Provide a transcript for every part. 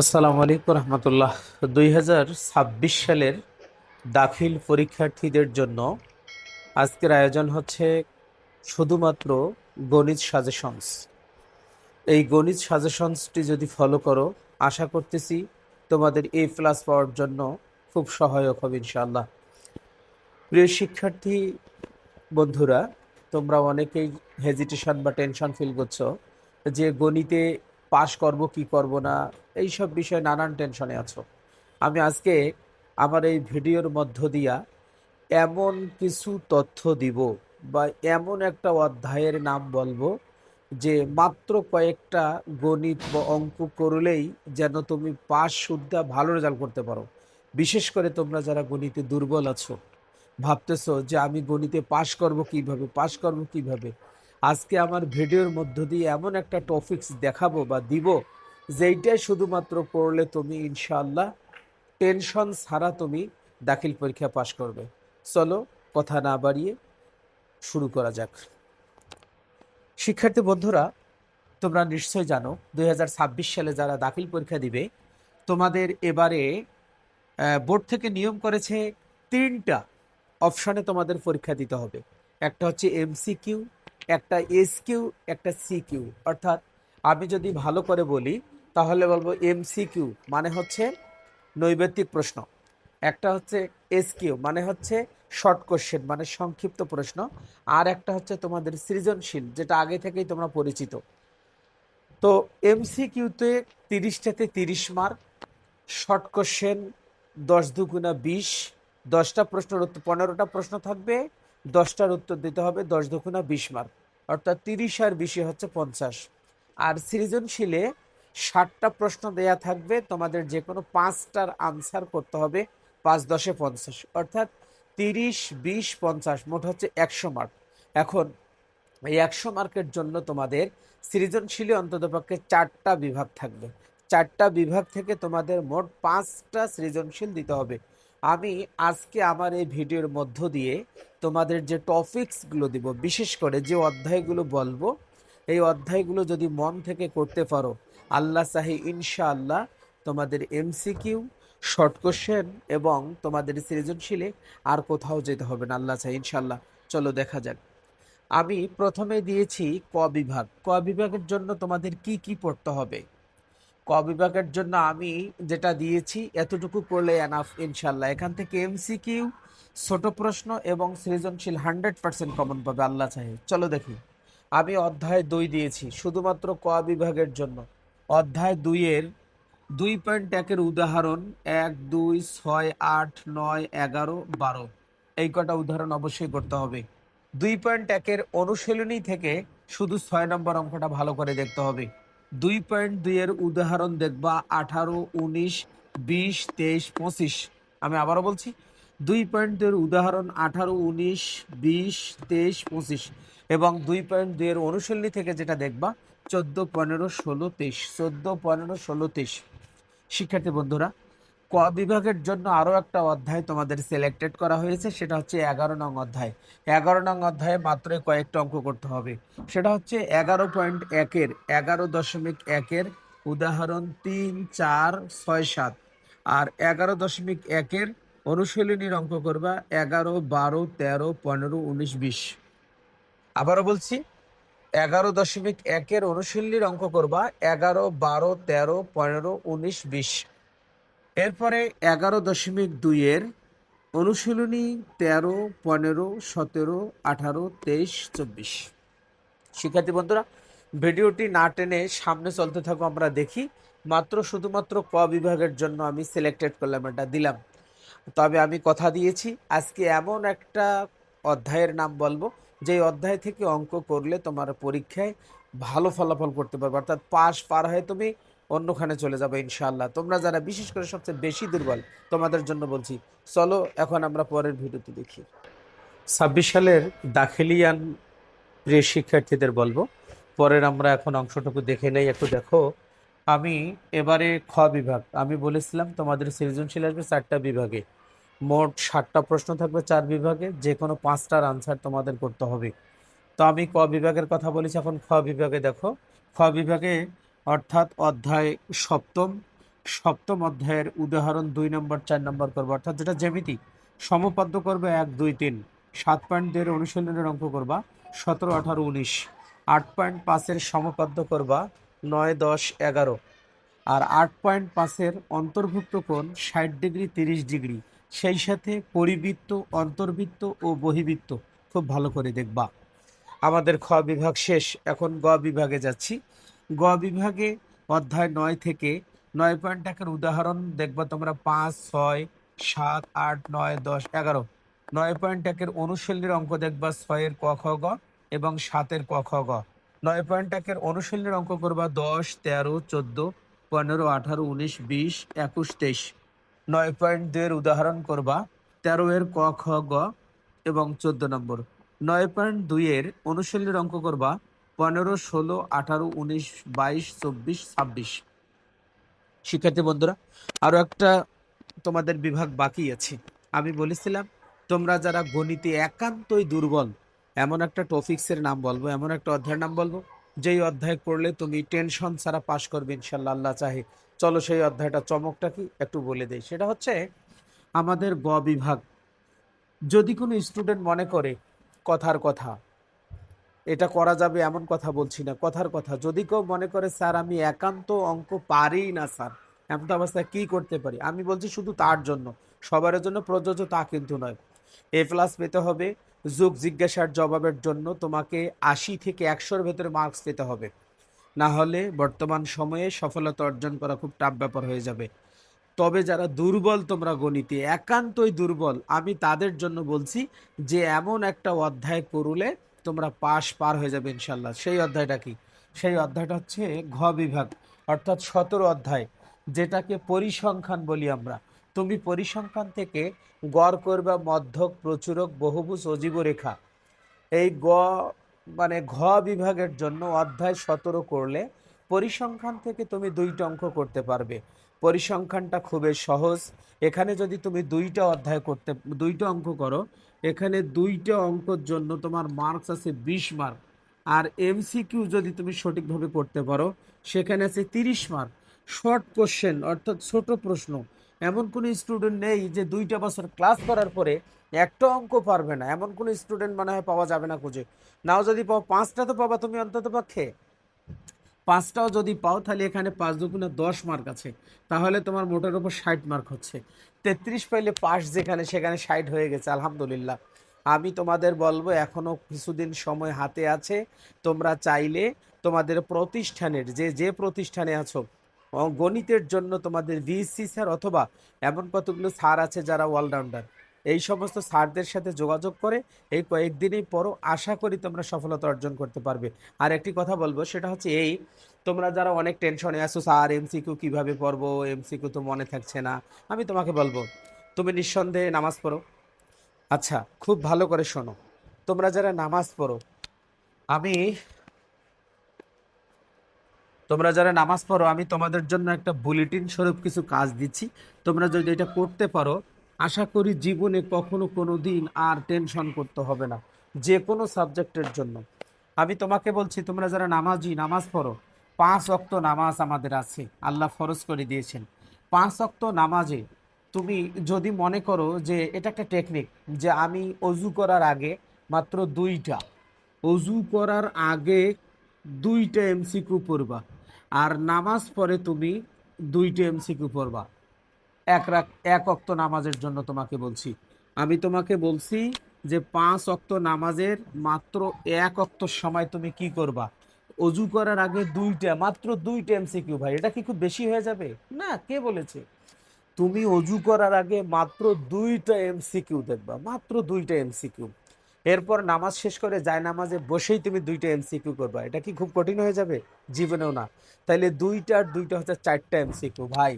আসসালামু আলাইকুম রহমতুল্লাহ। দুই হাজার ছাব্বিশ সালের দাখিল পরীক্ষার্থীদের জন্য আজকের আয়োজন হচ্ছে শুধুমাত্র গণিত সাজেশনস। এই গণিত সাজেশনসটি যদি ফলো করো, আশা করতেছি তোমাদের এ প্লাস পাওয়ার জন্য খুব সহায়ক হবে ইনশাআল্লাহ। প্রিয় শিক্ষার্থী বন্ধুরা, তোমরা অনেকেই হেজিটেশন বা টেনশন ফিল করছ যে গণিতে পাশ করব, কি করব না এই সব বিষয়ে নানান টেনশনে আছো। আমি আজকে আমার এই ভিডিওর মধ্য দিয়া এমন কিছু তথ্য দিব বা এমন একটা অধ্যায়ের নাম বলব যে মাত্র কয়েকটা গণিত বা অঙ্ক করলেই যেন তুমি পাস সুদ্ধা ভালো রেজাল্ট করতে পারো। বিশেষ করে তোমরা যারা গণিতে দুর্বল আছো, ভাবতেছো যে আমি গণিতে পাশ করব কীভাবে, পাশ করব কীভাবে আজকে আমার ভিডিওর মধ্য দিয়ে এমন একটা টপিকস দেখাবো বা দিব, যেইটাই শুধুমাত্র পড়লে তুমি ইনশাআল্লাহ টেনশন ছাড়া তুমি দাখিল পরীক্ষা পাশ করবে। চলো কথা না বাড়িয়ে শুরু করা যাক। শিক্ষার্থী বন্ধুরা, তোমরা নিশ্চয় জানো, দুই হাজার ছাব্বিশ সালে যারা দাখিল পরীক্ষা দিবে, তোমাদের এবারে বোর্ড থেকে নিয়ম করেছে তিনটা অপশানে তোমাদের পরীক্ষা দিতে হবে। একটা হচ্ছে এমসিকিউ একটা এস কিউ একটা সি কিউ অর্থাৎ আমি যদি ভালো করে বলি, তাহলে বলব এমসিকিউ মানে হচ্ছে নৈবেত্তিক প্রশ্ন। একটা হচ্ছে এস কিউ মানে হচ্ছে শর্ট কোশ্চেন মানে সংক্ষিপ্ত প্রশ্ন। আর একটা হচ্ছে তোমাদের সৃজনশীল, যেটা আগে থেকেই তোমরা পরিচিত। তো এমসিকিউতে তিরিশটাতে তিরিশ মার্ক শর্ট কোশ্চেন দশ দুগুণা বিশ, দশটা প্রশ্নের পনেরোটা প্রশ্ন থাকবে দশটার উত্তর দিতে হবে, দশ দুগুণা বিশ মার্ক। অর্থাৎ তিরিশ আর বিশে হচ্ছে পঞ্চাশ। আর সৃজনশীলে ষাটটা প্রশ্ন দেয়া থাকবে, তোমাদের যে কোনো পাঁচটার আনসার করতে হবে, পাঁচ দশে পঞ্চাশ। অর্থাৎ তিরিশ, বিশ, পঞ্চাশ, মোট হচ্ছে একশো মার্ক। এখন এই একশো মার্কের জন্য তোমাদের সৃজনশীলে অন্ততপক্ষে চারটা বিভাগ থাকবে। চারটা বিভাগ থেকে তোমাদের মোট পাঁচটা সৃজনশীল দিতে হবে। আমি আজকে আমার এই ভিডিওর মধ্য দিয়ে তোমাদের যে টপিকসগুলো দিব, বিশেষ করে যে অধ্যায়গুলো বলব, এই অধ্যায়গুলো যদি মন থেকে করতে পারো, আল্লাহ সাহি ইনশাআল্লাহ তোমাদের এমসিকিউ শর্ট কোশ্চেন এবং তোমাদের সৃজনশীলে আর কোথাও যেতে হবে না। আল্লাহ চাই ইনশাআল্লাহ। চলো দেখা যাক। আমি প্রথমে দিয়েছি ক বিভাগ। ক বিভাগের জন্য তোমাদের কি কি পড়তে হবে? ক বিভাগের জন্য আমি যেটা দিয়েছি, এতটুকু পড়লে এনাফ ইনশাল্লাহ এখান থেকে এমসিকিউ ছোট প্রশ্ন এবং সৃজনশীল হান্ড্রেড পার্সেন্ট কমন পাবে, আল্লাহ চাহে। চলো দেখি। আমি অধ্যায় দুই দিয়েছি, শুধুমাত্র ক বিভাগের জন্য। অধ্যায় দুইয়ের দুই পয়েন্ট একের উদাহরণ এক, দুই, ছয়, আট, নয়, এগারো, বারো। এই কটা উদাহরণ অবশ্যই করতে হবে। দুই পয়েন্ট একের অনুশীলনী থেকে শুধু ছয় নম্বর অঙ্কটা ভালো করে দেখতে হবে। দুই পয়েন্ট দুইয়ের উদাহরণ দেখবা আঠারো, উনিশ, বিশ, তেইশ, পঁচিশ। আমি আবারও বলছি দুই পয়েন্ট দুইয়ের উদাহরণ আঠারো, উনিশ, বিশ, তেইশ, পঁচিশ এবং দুই পয়েন্ট দুইয়ের অনুশীলনী থেকে যেটা দেখবা, চোদ্দ, পনেরো, ষোলো, তেইশ, চোদ্দ, পনেরো, ষোলো, তেইশ। শিক্ষার্থী বন্ধুরা, ক বিভাগের জন্য আরও একটা অধ্যায় তোমাদের সিলেক্টেড করা হয়েছে, সেটা হচ্ছে এগারো নং অধ্যায়। এগারো নং অধ্যায়ে মাত্র কয়েকটা অঙ্ক করতে হবে। সেটা হচ্ছে এগারো পয়েন্ট একের, এগারো দশমিক একের উদাহরণ তিন, চার, ছয়, সাত। আর এগারো দশমিক একের অনুশীলনীর অঙ্ক করবা এগারো, বারো, তেরো, পনেরো, উনিশ, বিশ। আবারও বলছি, এগারো দশমিক একের অনুশীলনীর অঙ্ক করবা এগারো, বারো, তেরো, পনেরো, উনিশ, বিশ। এরপরে এগারো দশমিক দুইয়ের অনুশীলনী তেরো, পনেরো, সতেরো, আঠারো, তেইশ, চব্বিশ। শিক্ষার্থী বন্ধুরা, ভিডিওটি না টেনে সামনে চলতে থাকো, আমরা দেখি। মাত্র শুধুমাত্র ক বিভাগের জন্য আমি সিলেক্টেড করলাম, এটা দিলাম। তবে আমি কথা দিয়েছি। আজকে এমন একটা অধ্যায়ের নাম বলব যে অধ্যায় থেকে অঙ্ক করলে তোমার পরীক্ষায় ভালো ফলাফল করতে পারবে। অর্থাৎ পাস পার হয়ে তুমি অন্যখানে চলে যাবে ইনশাল্লাহ তোমরা যারা বিশেষ করে সবচেয়ে বেশি দুর্বল, তোমাদের জন্য বলছি, চলো এখন আমরা পরের ভিডিওতে দেখি। ছাব্বিশ সালের দাখিলিয়ান প্রিয় শিক্ষার্থীদের বলব, পরের আমরা এখন অংশটুকু দেখে নেই। একটু দেখো। আমি এবারে খ বিভাগ। আমি বলেছিলাম তোমাদের সৃজনশীল আসবে চারটা বিভাগে। মোট ষাটটা প্রশ্ন থাকবে চার বিভাগে যে কোনো পাঁচটার আনসার তোমাদের করতে হবে। তো আমি ক বিভাগের কথা বলেছি, এখন খ বিভাগে দেখো। খ বিভাগে অর্থাৎ অধ্যায় সপ্তম সপ্তম অধ্যায়ের উদাহরণ দুই নম্বর, চার নম্বর করব। অর্থাৎ যেটা জ্যামিতি, সমপাদ্য করবে এক, দুই, তিন। সাত পয়েন্ট দুইয়ের অনুশীলনের অঙ্ক করবা, সতেরো, আঠারো, উনিশ। আট পয়েন্ট পাঁচের সমপাদ্য করবা নয় দশ এগারো। আর আট পয়েন্ট পাঁচের অন্তর্ভুক্ত কোণ ষাট ডিগ্রি তিরিশ ডিগ্রি। সেই সাথে পরিবৃত্ত, অন্তর্বৃত্ত ও বহিবৃত্ত। খুব ভালো করে দেখবা। আমাদের খ বিভাগ শেষ। এখন গ বিভাগে যাচ্ছি। গ বিভাগে অধ্যায় নয় থেকে নয় পয়েন্ট একের উদাহরণ দেখবা তোমরা পাঁচ, ছয়, সাত, আট, নয়, দশ, এগারো। নয় পয়েন্ট একের অনুশীলনীর অঙ্ক দেখবা ছয়ের ক, খ, গ এবং সাতের ক, খ, গ। নয় পয়েন্ট একের অনুশীলনের অঙ্ক করবা দশ, তেরো, চোদ্দ, পনেরো, আঠারো, উনিশ, বিশ, একুশ, তেইশ। নয় পয়েন্ট দুয়ের উদাহরণ করবা তেরো এর ক, খ, গ এবং চোদ্দ নম্বর। নয় পয়েন্ট দুইয়ের অনুশীলনের অঙ্ক করবা পনেরো, ষোলো, আঠারো, উনিশ, বাইশ, চব্বিশ, ছাব্বিশ। শিক্ষার্থী বন্ধুরা আরও একটা তোমাদের বিভাগ বাকি আছে। আমি বলেছিলাম, তোমরা যারা গণিতে একান্তই দুর্বল এমন একটা টপিক্সের নাম বলব, এমন একটা অধ্যায়ের নাম বলব, যেই অধ্যায় পড়লে তুমি টেনশন ছাড়া পাশ করবে ইনশাল্লাহ, আল্লাহ চাহে। চলো সেই অধ্যায়টা চমকটা কি একটু বলে দেই। সেটা হচ্ছে, আমাদের গ বিভাগ। যদি কোনো স্টুডেন্ট মনে করে কথার কথা, এটা করা যাবে এমন কথা বলছি না, কথার কথা। যদি কেউ মনে করে, স্যার, আমি একান্ত অঙ্ক পারি না, স্যার, এমন অবস্থায় কি করতে পারি? আমি বলছি শুধু তার জন্য সবার জন্য প্রযোজ্য তা কিন্তু নয়। এ প্লাস পেতে হবে যোগ জিজ্ঞাসার জবাবের জন্য তোমাকে আশি থেকে একশোর ভেতরে মার্কস পেতে হবে। না হলে বর্তমান সময়ে সফলতা অর্জন করা খুব টাফ ব্যাপার হয়ে যাবে। তবে যারা দুর্বল তোমরা গণিতে, একান্তই দুর্বল, আমি তাদের জন্য বলছি যে এমন একটা অধ্যায় করলে তোমরা পাশ পার হয়ে যাবে ইনশাল্লাহ সেই অধ্যায়টা কি? সেই অধ্যায়টা হচ্ছে ঘ বিভাগ, অর্থাৎ সতেরো অধ্যায়, যেটাকে পরিসংখ্যান বলি আমরা। তুমি পরিসংখ্যান থেকে গড় করবা মধ্যক, প্রচুরক, বহুভুজ, অজীব রেখা। এই গ মানে ঘ বিভাগের জন্য অধ্যায় সতেরো করলে পরিসংখ্যান থেকে তুমি দুইটা অঙ্ক করতে পারবে। পরিসংখ্যানটা খুবই সহজ। এখানে যদি তুমি দুইটা অধ্যায় করতে, দুইটা অঙ্ক করো, এখানে দুইটা অঙ্কর জন্য তোমার মার্কস আছে বিশ মার্ক আর এমসিকিউ যদি তুমি সঠিকভাবে করতে পারো, সেখানে আছে তিরিশ মার্ক শর্ট কোশ্চেন অর্থাৎ ছোট প্রশ্ন। এমন কোনো স্টুডেন্ট নেই যে দুইটা বছর ক্লাস করার পরে একটা অঙ্ক পারবে না। এমন কোনো স্টুডেন্ট মনে হয় পাওয়া যাবে না খুঁজে। নাও যদি পাও, পাঁচটা তো পাবা তুমি অন্তত পক্ষে। পাঁচটাও যদি পাও, তাহলে এখানে পাঁচ দুগুণে দশ মার্ক আছে। তাহলে তোমার মোটের উপর ষাট মার্ক হচ্ছে। তেত্রিশ পাইলে পাস যেখানে, সেখানে ষাট হয়ে গেছে, আলহামদুলিল্লাহ। আমি তোমাদের বলব, এখনও কিছুদিন সময় হাতে আছে। তোমরা চাইলে তোমাদের প্রতিষ্ঠানের, যে যে প্রতিষ্ঠানে আছো গণিতের জন্য তোমাদের ভিএসসি স্যার অথবা এমন কতগুলো স্যার আছে যারা অলরাউন্ডার এই সমস্ত স্যারদের সাথে যোগাযোগ করে এই কয়েকদিনেই পরও আশা করি তোমরা সফলতা অর্জন করতে পারবে। আর একটি কথা বলব, সেটা হচ্ছে এই, তোমরা যারা অনেক টেনশনে আছো স্যার এমসিকিউ কীভাবে পড়ব এমসিকিউ তো মনে থাকছে না, আমি তোমাকে বলব, তুমি নিঃসন্দেহে নামাজ পড়ো। আচ্ছা খুব ভালো করে শোনো, তোমরা যারা নামাজ পড়ো, আমি তোমরা যারা নামাজ পড়ো, আমি তোমাদের জন্য একটা বুলেটিন স্বরূপ কিছু কাজ দিচ্ছি। তোমরা যদি এটা করতে পারো, আশা করি জীবনে কখনো কোনো দিন আর টেনশন করতে হবে না, যে কোনো সাবজেক্টের জন্য। আমি তোমাকে বলছি, তোমরা যারা নামাজি, নামাজ পড়ো, পাঁচ অক্ত নামাজ আমাদের আছে, আল্লাহ ফরজ করে দিয়েছেন। পাঁচ অক্ত নামাজে তুমি যদি মনে করো যে এটা একটা টেকনিক যে আমি অজু করার আগে মাত্র দুইটা, অজু করার আগে দুইটা এমসিকিউ পড়বা। আর নামাজ পড়ে তুমি দুইটা এমসিকিউ পড়বা। এক রাক এক অক্ত নামাজের জন্য তোমাকে বলছি। আমি তোমাকে বলছি যে পাঁচ অক্ত নামাজের মাত্র এক অক্ত সময় তুমি কি করবা? অজু করার আগে দুইটা, মাত্র দুইটা এমসিকিউ ভাই। এটা কি খুব বেশি হয়ে যাবে? না, কে বলেছে? তুমি অজু করার আগে মাত্র দুইটা এমসিকিউ দেখবা, মাত্র দুইটা এমসিকিউ এরপর নামাজ শেষ করে যায় নামাজে বসেই তুমি দুইটা এমসিকিউ করবা। এটা কি খুব কঠিন হয়ে যাবে? জীবনেও না। তাইলে দুইটা আর দুইটা হচ্ছে চারটা এমসিকিউ ভাই,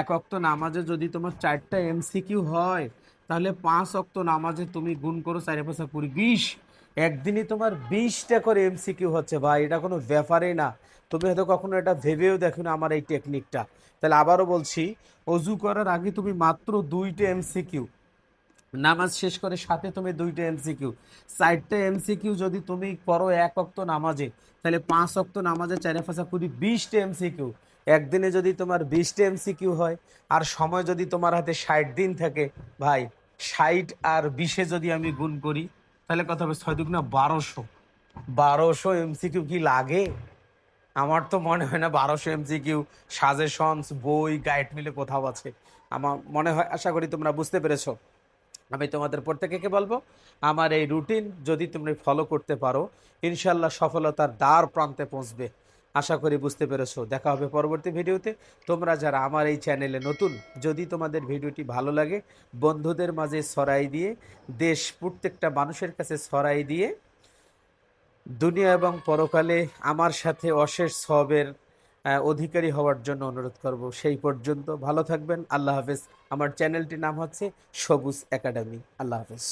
এক অক্ত নামাজে যদি তোমার চারটা এমসিকিউ হয়, তাহলে পাঁচ অক্ত নামাজে তুমি গুণ করো চারি পাঁচা কুড়ি, বিশ। একদিনই তোমার বিশটা করে এমসিকিউ হচ্ছে ভাই, এটা কোনো ব্যাপারই না। তুমি হয়তো কখনো এটা ভেবেও দেখো না আমার এই টেকনিকটা তাহলে আবারও বলছি, অজু করার আগে তুমি মাত্র দুইটা এমসিকিউ নামাজ শেষ করে সাথে তুমি দুইটা এমসিকিউ চারটে এমসিকিউ যদি তুমি করো এক অক্ত নামাজে, তাহলে পাঁচ অক্ত নামাজে চারে পাঁচা কুড়ি বিশটা এমসিকিউ একদিনে যদি তোমার বিশটা এমসিকিউ হয়, আর সময় যদি তোমার হাতে ষাট দিন থাকে, ভাই, ষাট আর বিশে যদি আমি গুণ করি, তাহলে কথা হবে ছয় দুগুণা বারোশো। বারোশো এমসিকিউ কি লাগে? আমার তো মনে হয় না বারোশো এমসিকিউ সাজেশনস, বই গাইড মিলে কোথাও আছে। আমার মনে হয়, আশা করি তোমরা বুঝতে পেরেছ। আমি তোমাদের প্রত্যেকে বলব? আমার এই রুটিন যদি তুমি ফলো করতে পারো ইনশাল্লাহ সফলতার দ্বার প্রান্তে পৌঁছবে। আশা করি বুঝতে পেরেছ। দেখা হবে পরবর্তী ভিডিওতে। তোমরা যারা আমার এই চ্যানেলে নতুন, যদি তোমাদের ভিডিওটি ভালো লাগে, বন্ধুদের মাঝে ছড়াই দিয়ে, দেশ প্রত্যেকটা মানুষের কাছে ছড়াই দিয়ে, দুনিয়া এবং পরকালে আমার সাথে অশেষ সবের অধিকারী হওয়ার জন্য অনুরোধ করব। সেই পর্যন্ত ভালো থাকবেন। আল্লাহ হাফেজ। আমার চ্যানেলটির নাম হচ্ছে সবুজ একাডেমি। আল্লাহ হাফেজ।